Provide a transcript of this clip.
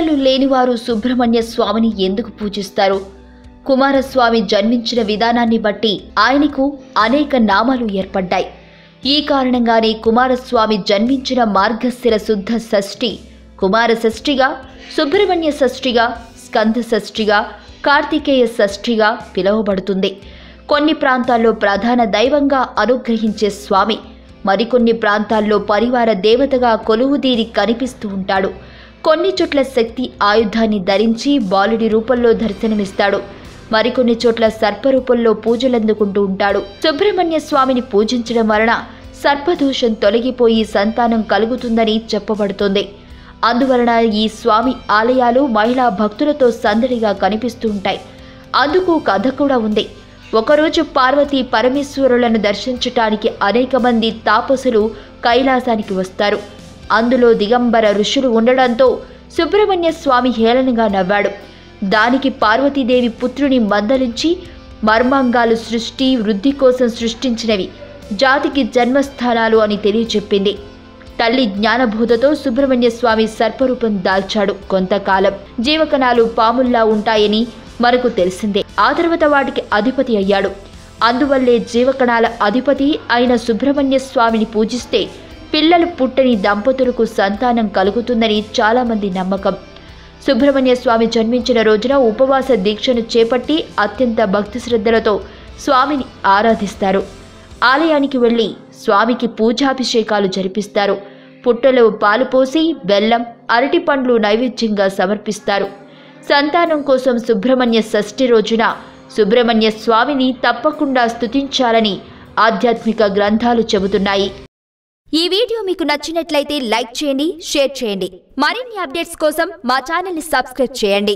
లేనివారు సుబ్రహ్మణ్య స్వామిని ఎందుకు పూజిస్తారు? కుమారస్వామి జన్మించిన విధానాన్ని బట్టి ఆయనకు అనేక నామాలు ఏర్పడ్డాయి. ఈ కారణంగానే కుమారస్వామి జన్మించిన మార్గశిర శుద్ధ షష్ఠి కుమార షష్ఠిగా సుబ్రహ్మణ్య షష్ఠిగా స్కంద షష్ఠిగా కార్తికేయ షష్ఠిగా పిలువబడుతుంది. కొన్ని ప్రాంతాల్లో ప్రధాన దైవంగా అనుగ్రహించే స్వామి మరికొన్ని ప్రాంతాల్లో పరివార దేవతగా కొలువుదీరి కనిపిస్తూ ఉంటాడు. కొన్ని చోట్ల శక్తి ఆయుధాన్ని ధరించి బాలుడి రూపంలో దర్శనమిస్తాడు. మరికొన్ని చోట్ల సర్పరూపంలో పూజలందుకుంటూ ఉంటాడు. సుబ్రహ్మణ్య స్వామిని పూజించడం వలన సర్పదోషం తొలగిపోయి సంతానం కలుగుతుందని చెప్పబడుతుంది. అందువలన ఈ స్వామి ఆలయాలు మహిళా భక్తులతో సందడిగా కనిపిస్తూ ఉంటాయి. అందుకు కథ కూడా ఉంది. ఒకరోజు పార్వతి పరమేశ్వరులను దర్శించటానికి అనేక మంది తాపసులు కైలాసానికి వస్తారు. అందులో దిగంబర ఋషులు ఉండడంతో సుబ్రహ్మణ్య స్వామి హేళనగా నవ్వాడు. దానికి పార్వతీదేవి పుత్రుని మందలించి మర్మాంగాలు సృష్టి వృద్ధి కోసం సృష్టించినవి జాతికి జన్మస్థానాలు అని తెలియచెప్పింది. తల్లి జ్ఞానబోధతో సుబ్రహ్మణ్య స్వామి సర్పరూపం దాల్చాడు కొంతకాలం. జీవకణాలు పాముల్లా ఉంటాయని మనకు తెలిసిందే. ఆ తర్వాత వాటికి అధిపతి అయ్యాడు. అందువల్లే జీవకణాల అధిపతి అయిన సుబ్రహ్మణ్య స్వామిని పూజిస్తే పిల్లలు పుట్టని దంపతులకు సంతానం కలుగుతుందని చాలామంది నమ్మకం. సుబ్రహ్మణ్య స్వామి జన్మించిన రోజున ఉపవాస దీక్షను చేపట్టి అత్యంత భక్తి శ్రద్ధలతో స్వామిని ఆరాధిస్తారు. ఆలయానికి వెళ్ళి స్వామికి పూజాభిషేకాలు జరిపిస్తారు. పుట్టలో పాలు పోసి బెల్లం అరటి పండ్లు నైవేద్యంగా సమర్పిస్తారు. సంతానం కోసం సుబ్రహ్మణ్య షష్ఠి రోజున సుబ్రహ్మణ్య స్వామిని తప్పకుండా స్తుతించాలని ఆధ్యాత్మిక గ్రంథాలు చెబుతున్నాయి. ఈ వీడియో మీకు నచ్చినట్లయితే లైక్ చేయండి షేర్ చేయండి. మరిన్ని అప్డేట్స్ కోసం మా ఛానల్ని సబ్స్క్రైబ్ చేయండి.